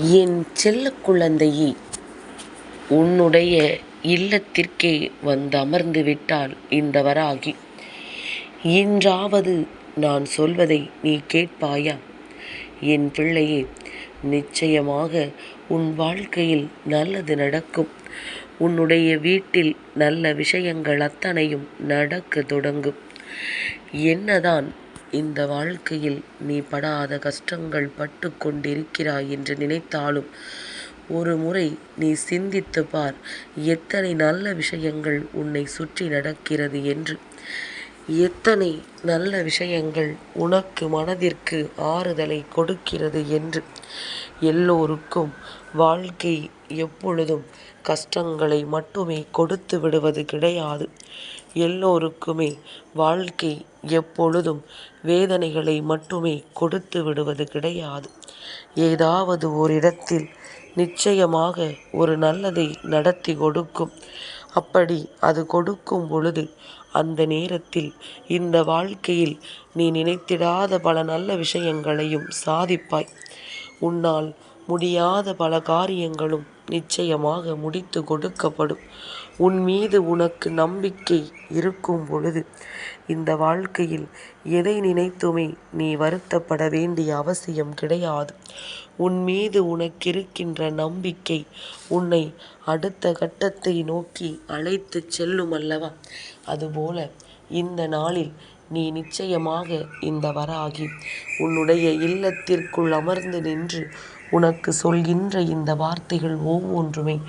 என் செல்ல குழந்தையே உன்னுடைய இல்லத்திற்கே வந்தமர்ந்து விட்டாள் இந்த வராகி. இன்றாவது நான் சொல்வதை நீ கேட்பாயா? என் பிள்ளையே நிச்சயமாக உன் வாழ்க்கையில் நல்லது நடக்கும். உன்னுடைய வீட்டில் நல்ல விஷயங்கள் அத்தனையும் நடக்க தொடங்கும். என்னதான் இந்த வாழ்க்கையில் நீ படாத கஷ்டங்கள் பட்டு கொண்டிருக்கிறாய் என்று நினைத்தாலும் ஒரு முறை நீ சிந்தித்து பார் எத்தனை நல்ல விஷயங்கள் உன்னை சுற்றி நடக்கிறது என்று. எத்தனை நல்ல விஷயங்கள் உனக்கு மனதிற்கு ஆறுதலை கொடுக்கிறது என்று. எல்லோருக்கும் வாழ்க்கை எப்பொழுதும் கஷ்டங்களை மட்டுமே கொடுத்து விடுவது கிடையாது. எல்லோருக்குமே வாழ்க்கை எப்பொழுதும் வேதனைகளை மட்டுமே கொடுத்து விடுவது கிடையாது. ஏதாவது ஓரிடத்தில் நிச்சயமாக ஒரு நல்லதை நடத்தி கொடுக்கும். அப்படி அது கொடுக்கும் பொழுது அந்த நேரத்தில் இந்த வாழ்க்கையில் நீ நினைத்திடாத பல நல்ல விஷயங்களையும் சாதிப்பாய். உன்னால் முடியாத பல காரியங்களும் நிச்சயமாக முடித்துக் கொடுக்கப்படும். உன் மீது உனக்கு நம்பிக்கை இருக்கும் பொழுது இந்த வாழ்க்கையில் எதை நினைத்துமே நீ வருத்தப்பட வேண்டிய அவசியம் கிடையாது. உன் மீது உனக்கிருக்கின்ற நம்பிக்கை உன்னை அடுத்த கட்டத்தை நோக்கி அழைத்துச் செல்லும் அல்லவா? அதுபோல இந்த நாளில் நீ நிச்சயமாக இந்த வராகி உன்னுடைய இல்லத்திற்குள் அமர்ந்து நின்று உனக்கு சொல்கின்ற இந்த வார்த்தைகள் ஒவ்வொன்றுமே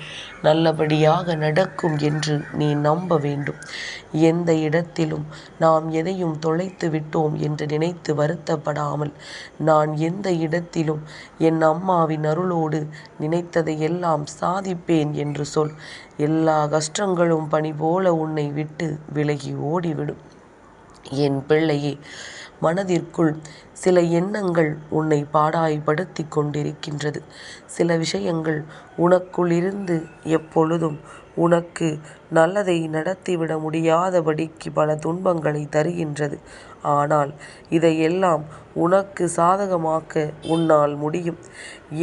நல்லபடியாக நடக்கும் என்று நீ நம்ப வேண்டும். எந்த இடத்திலும் நாம் எதையும் தொலைத்து விட்டோம் என்று நினைத்து வருத்தப்படாமல் நான் எந்த இடத்திலும் என் அம்மாவின் அருளோடு நினைத்ததையெல்லாம் சாதிப்பேன் என்று சொல். எல்லா கஷ்டங்களும் பணி போல உன்னை விட்டு விலகி ஓடிவிடும். என் பிள்ளையே மனதிற்குள் சில எண்ணங்கள் உன்னை பாடாய்படுத்தி கொண்டிருக்கின்றது. சில விஷயங்கள் உனக்குள்ளிருந்து எப்பொழுதும் உனக்கு நல்லதை நடத்திவிட முடியாதபடிக்கு பல துன்பங்களை தருகின்றது. ஆனால் இதையெல்லாம் உனக்கு சாதகமாக்க உன்னால் முடியும்.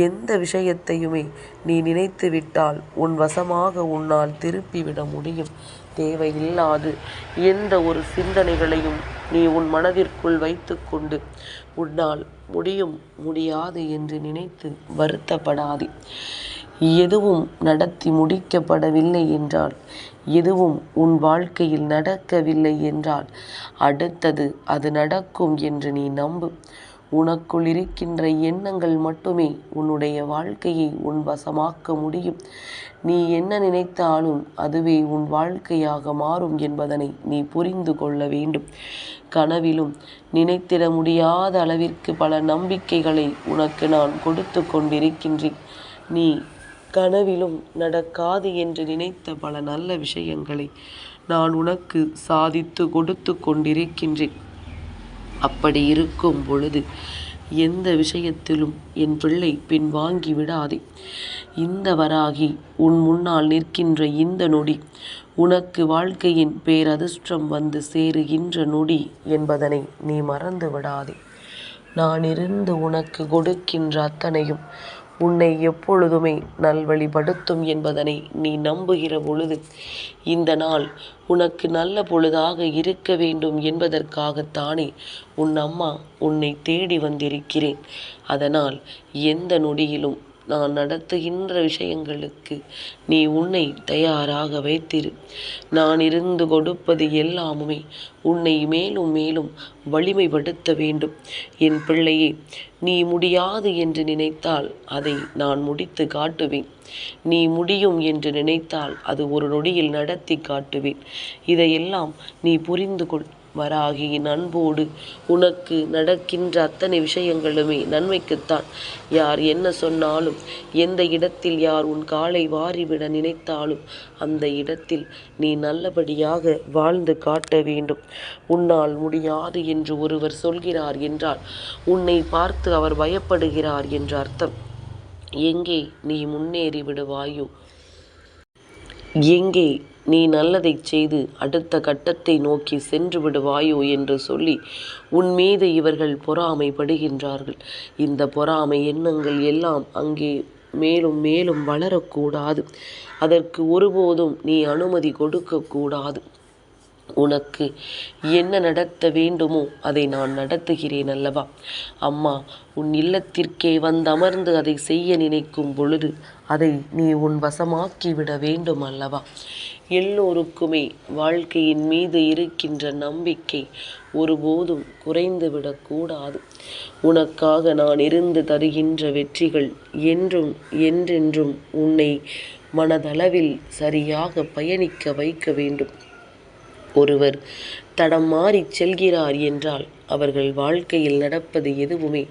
எந்த விஷயத்தையுமே நீ நினைத்து விட்டால் உன் வசமாக உன்னால் திருப்பிவிட முடியும். தேவையில்லாது எந்த ஒரு சிந்தனைகளையும் நீ உன் மனதிற்குள் வைத்துக்கொண்டு உன்னால் முடியும் முடியாது என்று நினைத்து வருத்தப்படாதே. எதுவும் நடத்தி முடிக்கப்படவில்லை என்றால் எதுவும் உன் வாழ்க்கையில் நடக்கவில்லை என்றால் அடுத்தது அது நடக்கும் என்று நீ நம்பு. உனக்குள் இருக்கின்ற எண்ணங்கள் மட்டுமே உன்னுடைய வாழ்க்கையை உன் வசமாக்க முடியும். நீ என்ன நினைத்தாலும் அதுவே உன் வாழ்க்கையாக மாறும் என்பதனை நீ புரிந்து கொள்ள வேண்டும். கனவிலும் நினைத்திட முடியாத அளவிற்கு பல நம்பிக்கைகளை உனக்கு நான் கொடுத்து கொண்டிருக்கின்றேன். நீ கனவிலும் நடக்காது என்று நினைத்த பல நல்ல விஷயங்களை நான் உனக்கு சாதித்து கொடுத்துக் கொண்டிருக்கின்றேன். அப்படி இருக்கும் பொழுது எந்த விஷயத்திலும் என் பிள்ளை பின்வாங்கி விடாதே. இந்த வராகி உன் முன்னால் நிற்கின்ற இந்த நொடி உனக்கு வாழ்க்கையின் பேரதிர்ஷ்டம் வந்து சேருகின்ற நொடி என்பதனை நீ மறந்து விடாதே. நான் இருந்து உனக்கு கொடுக்கின்ற அத்தனையும் உன்னை எப்பொழுதுமே நல்வழிப்படுத்தும் என்பதனை நீ நம்புகிற பொழுது இந்த நாள் உனக்கு நல்ல பொழுதாக இருக்க வேண்டும் என்பதற்காகத்தானே உன் அம்மா உன்னை தேடி வந்திருக்கிறேன். அதனால் எந்த நொடியிலும் நான் நடத்துகின்ற விஷயங்களுக்கு நீ உன்னை தயாராக வைத்திரு. நான் இருந்து கொடுப்பது எல்லாமுமே உன்னை மேலும் மேலும் வலிமைப்படுத்த வேண்டும். என் பிள்ளையே நீ முடியாது என்று நினைத்தால் அதை நான் முடித்து காட்டுவேன். நீ முடியும் என்று நினைத்தால் அது ஒரு நொடியில் நடத்தி காட்டுவேன். இதையெல்லாம் நீ புரிந்து கொள். வராகியின் அன்போடு உனக்கு நடக்கின்ற அத்தனை விஷயங்களுமே நன்மைக்குத்தான். யார் என்ன சொன்னாலும் எந்த இடத்தில் யார் உன் காலை வாரிவிட நினைத்தாலும் அந்த இடத்தில் நீ நல்லபடியாக வாழ்ந்து காட்ட வேண்டும். உன்னால் முடியாது என்று ஒருவர் சொல்கிறார் என்றால் உன்னை பார்த்து அவர் பயப்படுகிறார் என்று அர்த்தம். எங்கே நீ முன்னேறி விடுவாயோ எங்கே நீ நல்லதைச் செய்து அடுத்த கட்டத்தை நோக்கி சென்று விடுவாயோ என்று சொல்லி உன் மீது இவர்கள் பொறாமைப்படுகின்றார்கள். இந்த பொறாமை எண்ணங்கள் எல்லாம் அங்கே மேலும் மேலும் வளரக்கூடாது அதற்கு ஒருபோதும் நீ அனுமதி கொடுக்கக்கூடாது உனக்கு என்ன நடத்த வேண்டுமோ அதை நான் நடத்துகிறேன் அல்லவா? அம்மா உன் இல்லத்திற்கே வந்தமர்ந்து அதை செய்ய நினைக்கும் பொழுது அதை நீ உன் வசமாக்கிவிட வேண்டும் அல்லவா? எல்லோருக்குமே வாழ்க்கையின் மீது இருக்கின்ற நம்பிக்கை ஒருபோதும் குறைந்து விடக்கூடாது உனக்காக நான் இருந்து தருகின்ற வெற்றிகள் என்றும் என்றென்றும் உன்னை மனதளவில் சரியாக பயணிக்க வைக்க வேண்டும். ஒருவர் தடம் மாறிச் செல்கிறார் என்றால் அவர்கள் வாழ்க்கையில் நடப்பது எதுவுமே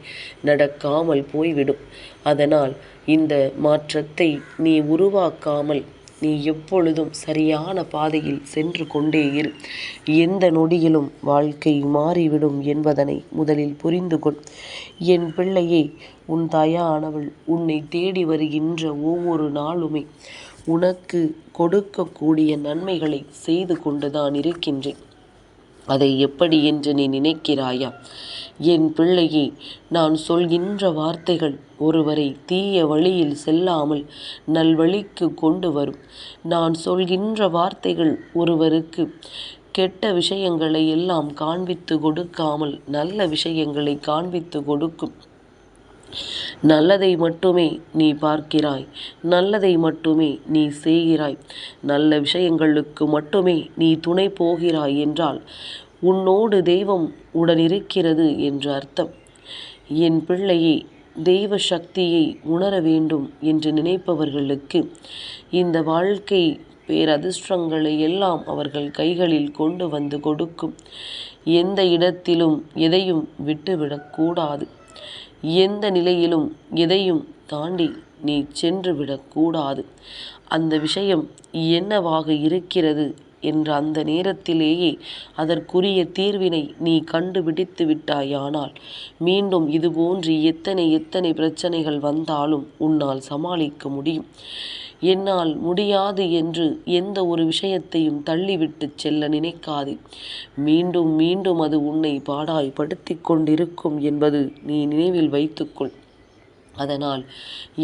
நடக்காமல் போய்விடும். அதனால் இந்த மாற்றத்தை நீ உருவாக்காமல் நீ எப்பொழுதும் சரியான பாதையில் சென்று கொண்டே இரு. எந்த நொடியிலும் வாழ்க்கை மாறிவிடும் என்பதனை முதலில் புரிந்து கொள். என் பிள்ளையே உன் தாயானவள் உன்னை தேடி வருகின்ற ஒவ்வொரு நாளுமே உனக்கு கொடுக்கக்கூடிய நன்மைகளை செய்து கொண்டுதான் இருக்கின்றேன். அதை எப்படி என்று நீ நினைக்கிறாயா? என் பிள்ளையே நான் சொல்கின்ற வார்த்தைகள் ஒருவரை தீய வழியில் செல்லாமல் நல்வழிக்கு கொண்டு வரும். நான் சொல்கின்ற வார்த்தைகள் ஒருவருக்கு கெட்ட விஷயங்களை எல்லாம் காண்பித்து கொடுக்காமல் நல்ல விஷயங்களை காண்பித்து கொடுக்கும். நல்லதை மட்டுமே நீ பார்க்கிறாய் நல்லதை மட்டுமே நீ செய்கிறாய். நல்ல விஷயங்களுக்கு மட்டுமே நீ துணை போகிறாய் என்றால் உன்னோடு தெய்வம் உடனிருக்கிறது என்று அர்த்தம். என் பிள்ளையே தெய்வ சக்தியை உணர வேண்டும் என்று நினைப்பவர்களுக்கு இந்த வாழ்க்கை பேரதிர்ஷ்டங்களை எல்லாம் அவர்கள் கைகளில் கொண்டு வந்து கொடுக்கும். எந்த இடத்திலும் எதையும் விட்டுவிடக்கூடாது. எந்த நிலையிலும் எதையும் தாண்டி நீ சென்று விடக்கூடாது. அந்த விஷயம் என்னவாக இருக்கிறது என்ற அந்த நேரத்திலேயே அதற்குரிய தீர்வினை நீ கண்டுபிடித்து விட்டாயானால் மீண்டும் இதுபோன்று எத்தனை எத்தனை பிரச்சனைகள் வந்தாலும் உன்னால் சமாளிக்க முடியும். என்னால் முடியாது என்று எந்த ஒரு விஷயத்தையும் தள்ளிவிட்டு செல்ல நினைக்காதே. மீண்டும் மீண்டும் அது உன்னை பாடாய்படுத்தி கொண்டிருக்கும் என்பது நீ நினைவில் வைத்துக்கொள். அதனால்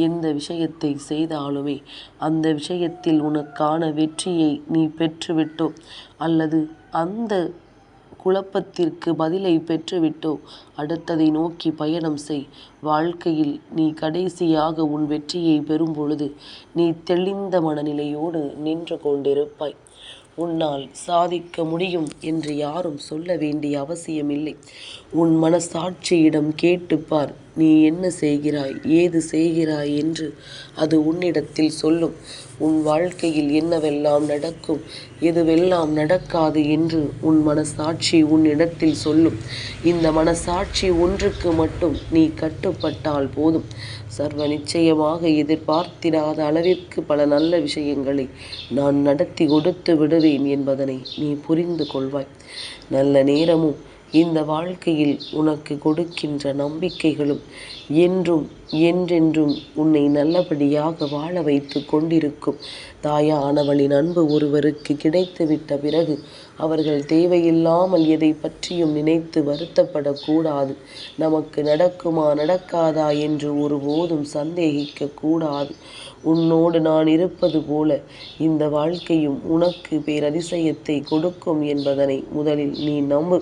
எந்த விஷயத்தை செய்தாலுமே அந்த விஷயத்தில் உனக்கான வெற்றியை நீ பெற்றுவிட்டோ அல்லது அந்த குழப்பத்திற்கு பதிலை பெற்றுவிட்டோ அடுத்ததை நோக்கி பயணம் செய். வாழ்க்கையில் நீ கடைசியாக உன் வெற்றியை பெறும் பொழுது நீ தெளிந்த மனநிலையோடு நின்று கொண்டிருப்பாய். உன்னால் சாதிக்க முடியும் என்று யாரும் சொல்ல வேண்டிய அவசியமில்லை. உன் மனசாட்சியிடம் கேட்டுப்பார். நீ என்ன செய்கிறாய்? ஏது செய்கிறாய் என்று அது உன்னிடத்தில் சொல்லும். உன் வாழ்க்கையில் என்னவெல்லாம் நடக்கும்? எதுவெல்லாம் நடக்காது என்று உன் மனசாட்சி உன்னிடத்தில் சொல்லும். இந்த மனசாட்சி ஒன்றுக்கு மட்டும் நீ கட்டுப்பட்டால் போதும். சர்வ நிச்சயமாக எதிர்பார்த்திடாத அளவிற்கு பல நல்ல விஷயங்களை நான் நடத்தி கொடுத்து விடுவேன் என்பதனை நீ புரிந்து கொள்வாய். நல்ல நேரமும் இந்த வாழ்க்கையில் உனக்கு கொடுக்கின்ற நம்பிக்கைகளும் என்றும் என்றென்றும் உன்னை நல்லபடியாக வாழ வைத்து கொண்டிருக்கும் தாயானவளின் அன்பு ஒருவருக்கு கிடைத்துவிட்ட பிறகு அவர்கள் தேவையில்லாமல் எதை பற்றியும் நினைத்து வருத்தப்படக்கூடாது. நமக்கு நடக்குமா நடக்காதா என்று ஒருபோதும் சந்தேகிக்க கூடாது. உன்னோடு நான் இருப்பது போல இந்த வாழ்க்கையும் உனக்கு பேரதிசயத்தை கொடுக்கும் என்பதனை முதலில் நீ நம்பு.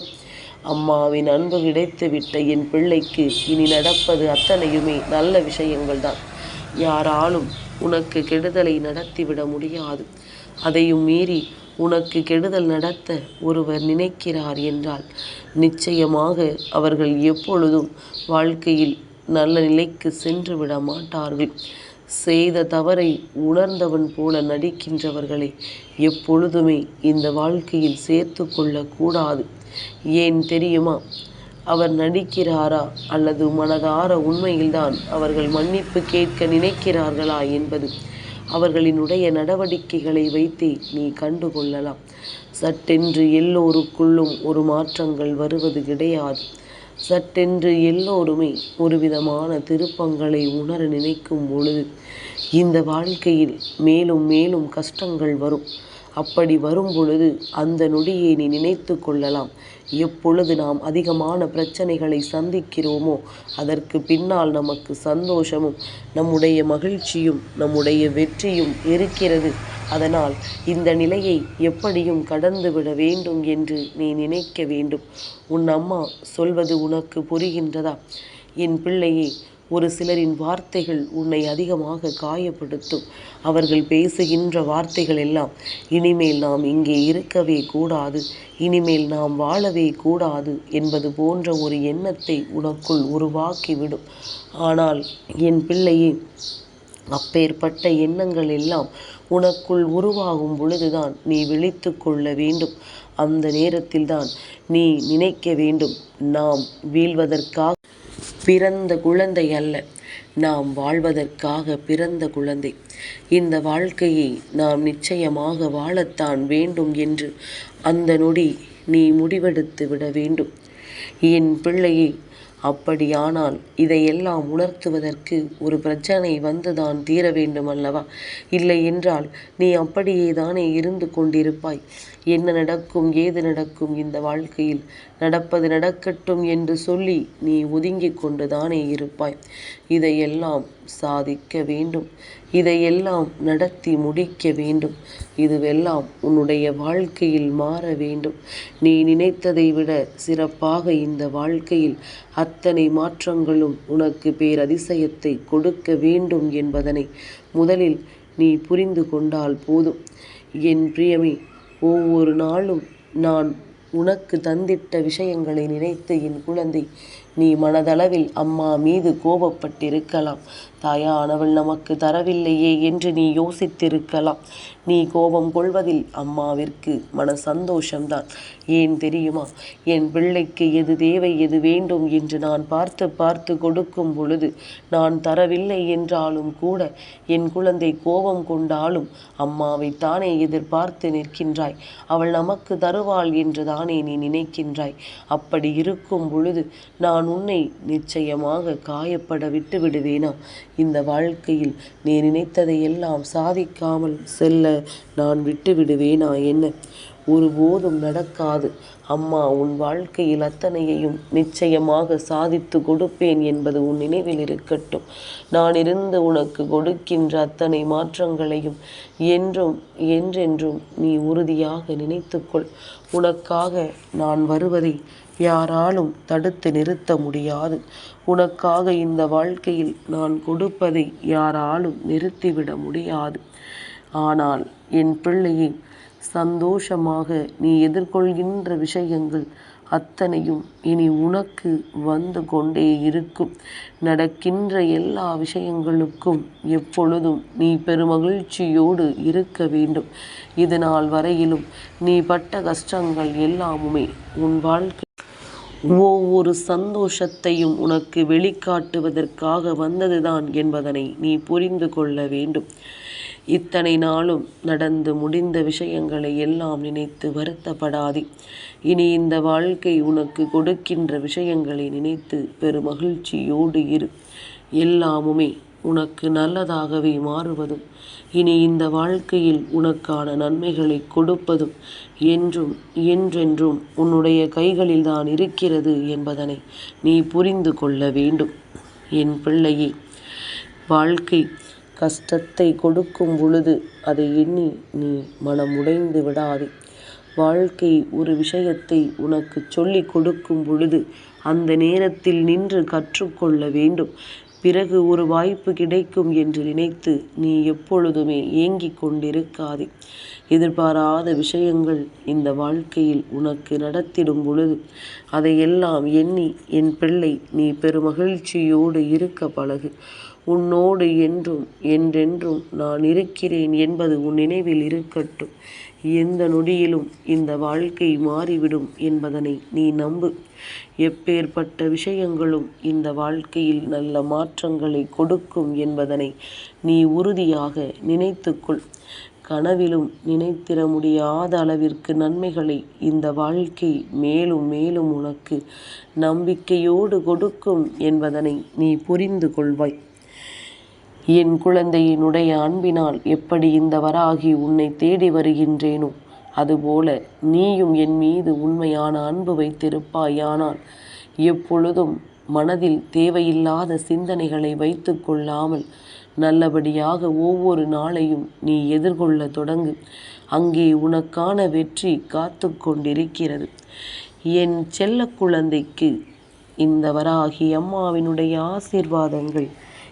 அம்மாவின் அன்பு கிடைத்துவிட்ட என் பிள்ளைக்கு இனி நடப்பது அத்தனையுமே நல்ல விஷயங்கள் தான் யாராலும் உனக்கு கெடுதலை நடத்திவிட முடியாது. அதையும் மீறி உனக்கு கெடுதல் நடத்த ஒருவர் நினைக்கிறார் என்றால் நிச்சயமாக அவர்கள் எப்பொழுதும் வாழ்க்கையில் நல்ல நிலைக்கு சென்று விட மாட்டார்கள். செய்த தவறை உணர்ந்தவன் போல நடிக்கின்றவர்களை எப்பொழுதுமே இந்த வாழ்க்கையில் சேர்த்து கொள்ளக்கூடாது ஏன் தெரியுமா? அவர் நடிக்கிறாரா அல்லது மனதார உண்மையில்தான் அவர்கள் மன்னிப்பு கேட்க நினைக்கிறார்களா என்பது அவர்களினுடைய நடவடிக்கைகளை வைத்தே நீ கண்டுகொள்ளலாம். சட்டென்று எல்லோருக்குள்ளும் ஒரு மாற்றங்கள் வருவது கிடையாது. சட்டென்று எல்லோருமே ஒரு விதமான திருப்பங்களை உணர நினைக்கும் பொழுது இந்த வாழ்க்கையில் மேலும் மேலும் கஷ்டங்கள் வரும். அப்படி வரும் பொழுது அந்த நொடியை நீ நினைத்து கொள்ளலாம். எப்பொழுது நாம் அதிகமான பிரச்சனைகளை சந்திக்கிறோமோ அதற்கு பின்னால் நமக்கு சந்தோஷமும் நம்முடைய மகிழ்ச்சியும் நம்முடைய வெற்றியும் இருக்கிறது. அதனால் இந்த நிலையை எப்படியும் கடந்து விட வேண்டும் என்று நீ நினைக்க வேண்டும். உன் அம்மா சொல்வது உனக்கு புரிகின்றதா? என் பிள்ளையே ஒரு சிலரின் வார்த்தைகள் உன்னை அதிகமாக காயப்படுத்தும். அவர்கள் பேசுகின்ற வார்த்தைகள் எல்லாம் இனிமேல் நாம் இங்கே இருக்கவே கூடாது இனிமேல் நாம் வாழவே கூடாது என்பது போன்ற ஒரு எண்ணத்தை உனக்குள் உருவாக்கிவிடும். ஆனால் என் பிள்ளையே அப்பேற்பட்ட எண்ணங்கள் எல்லாம் உனக்குள் உருவாகும் பொழுதுதான் நீ விழித்து கொள்ள வேண்டும். அந்த நேரத்தில்தான் நீ நினைக்க வேண்டும். நாம் வீழ்வதற்காக பிறந்த குழந்தை அல்ல. நாம் வாழ்வதற்காக பிறந்த குழந்தை. இந்த வாழ்க்கையை நாம் நிச்சயமாக வாழத்தான் வேண்டும் என்று அந்த நொடி நீ முடிவெடுத்து விட வேண்டும். என் பிள்ளையை அப்படியானால் இதையெல்லாம் உணர்த்துவதற்கு ஒரு பிரச்சனை வந்துதான் தீர வேண்டும் அல்லவா இல்லை என்றால் நீ அப்படியே தானே இருந்து கொண்டிருப்பாய்? என்ன நடக்கும் ஏது நடக்கும் இந்த வாழ்க்கையில்? நடப்பது நடக்கட்டும் என்று சொல்லி நீ ஒதுங்கிக் கொண்டுதானே இருப்பாய். இதையெல்லாம் சாதிக்க வேண்டும். இதையெல்லாம் நடத்தி முடிக்க வேண்டும். இதுவெல்லாம் உன்னுடைய வாழ்க்கையில் மாற வேண்டும். நீ நினைத்ததை விட சிறப்பாக இந்த வாழ்க்கையில் அத்தனை மாற்றங்களும் உனக்கு பேரதிசயத்தை கொடுக்க வேண்டும் என்பதனை முதலில் நீ புரிந்து கொண்டால் போதும். என் பிரியமே ஒவ்வொரு நாளும் நான் உனக்கு தந்திட்ட விஷயங்களை நினைத்து என் குழந்தை நீ மனதளவில் அம்மா மீது கோபப்பட்டிருக்கலாம். தாயானவள் நமக்கு தரவில்லையே என்று நீ யோசித்திருக்கலாம். நீ கோபம் கொள்வதில் அம்மாவிற்கு மன சந்தோஷம்தான். ஏன் தெரியுமா? என் பிள்ளைக்கு எது தேவை எது வேண்டும் என்று நான் பார்த்து பார்த்து கொடுக்கும் பொழுது நான் தரவில்லை என்றாலும் கூட என் குழந்தை கோபம் கொண்டாலும் அம்மாவை தானே எதிர்பார்த்து நிற்கின்றாய். அவள் நமக்கு தருவாள் என்று தானே நீ நினைக்கின்றாய். அப்படி இருக்கும் பொழுது நான் உன்னை நிச்சயமாக காயப்பட விட்டு விடுவேனா இந்த வாழ்க்கையில் நீ நினைத்ததையெல்லாம் சாதிக்காமல் செல்ல நான் விட்டு விடுவேனா என்ன? ஒருபோதும் நடக்காது. அம்மா உன் வாழ்க்கையில் அத்தனையையும் நிச்சயமாக சாதித்து கொடுப்பேன் என்பது உன் நினைவில் இருக்கட்டும். நான் இருந்து உனக்கு கொடுக்கின்ற அத்தனை மாற்றங்களையும் என்றும் என்றென்றும் நீ உறுதியாக நினைத்துக்கொள். உனக்காக நான் வருவதை யாராலும் தடுத்து நிறுத்த முடியாது. உனக்காக இந்த வாழ்க்கையில் நான் கொடுப்பதை யாராலும் நிறுத்திவிட முடியாது. ஆனால் என் பிள்ளையை சந்தோஷமாக நீ எதிர்கொள்கின்ற விஷயங்கள் அத்தனையும் இனி உனக்கு வந்து கொண்டே இருக்கும். நடக்கின்ற எல்லா விஷயங்களுக்கும் எப்பொழுதும் நீ பெருமகிழ்ச்சியோடு இருக்க வேண்டும். இதனால் வரையிலும் நீ பட்ட கஷ்டங்கள் எல்லாமுமே உன் வாழ்க்கை ஒவ்வொரு சந்தோஷத்தையும் உனக்கு வெளிக்காட்டுவதற்காக வந்ததுதான் என்பதனை நீ புரிந்து கொள்ள வேண்டும். இத்தனை நாளும் நடந்து முடிந்த விஷயங்களை எல்லாம் நினைத்து வருத்தப்படாதே. இனி இந்த வாழ்க்கை உனக்கு கொடுக்கின்ற விஷயங்களை நினைத்து பெருமகிழ்ச்சியோடு இரு. எல்லாமுமே உனக்கு நல்லதாகவே மாறுவதும். இனி இந்த வாழ்க்கையில் உனக்கான நன்மைகளை கொடுப்பதும் என்றும் என்றென்றும் உன்னுடைய கைகளில்தான் இருக்கிறது என்பதனை நீ புரிந்து கொள்ள வேண்டும். என் பிள்ளையே வாழ்க்கை கஷ்டத்தை கொடுக்கும் பொழுது அதை எண்ணி நீ மனம் உடைந்து விடாதே. வாழ்க்கை ஒரு விஷயத்தை உனக்கு சொல்லிக் கொடுக்கும் பொழுது அந்த நேரத்தில் நின்று கற்றுக்கொள்ள வேண்டும். பிறகு ஒரு வாய்ப்பு கிடைக்கும் என்று நினைத்து நீ எப்பொழுதுமே ஏங்கிக் கொண்டிருக்காதே. எதிர்பாராத விஷயங்கள் இந்த வாழ்க்கையில் உனக்கு நடத்திடும் பொழுது அதையெல்லாம் எண்ணி என் பிள்ளை நீ பெருமகிழ்ச்சியோடு இருக்க பழகு. உன்னோடு என்றும் என்றென்றும் நான் இருக்கிறேன் என்பது உன் நினைவில் இருக்கட்டும். எந்த நொடியிலும் இந்த வாழ்க்கை மாறிவிடும் என்பதனை நீ நம்பு. எப்பேற்பட்ட விஷயங்களும் இந்த வாழ்க்கையில் நல்ல மாற்றங்களை கொடுக்கும் என்பதனை நீ உறுதியாக நினைத்துக்கொள். கனவிலும் நினைத்திட முடியாத அளவிற்கு நன்மைகளை இந்த வாழ்க்கை மேலும் மேலும் உனக்கு நம்பிக்கையோடு கொடுக்கும் என்பதனை நீ புரிந்து கொள்வாய். என் குழந்தையினுடைய அன்பினால் எப்படி இந்த வராகி உன்னை தேடி வருகின்றேனோ அதுபோல நீயும் என் மீது உண்மையான அன்பு வைத்திருப்பாயானால் எப்பொழுதும் மனதில் தேவையில்லாத சிந்தனைகளை வைத்து கொள்ளாமல் நல்லபடியாக ஒவ்வொரு நாளையும் நீ எதிர்கொள்ள தொடங்கு. அங்கே உனக்கான வெற்றி காத்து கொண்டிருக்கிறது. என் செல்ல குழந்தைக்கு இந்த வராகி அம்மாவினுடைய ஆசீர்வாதங்கள்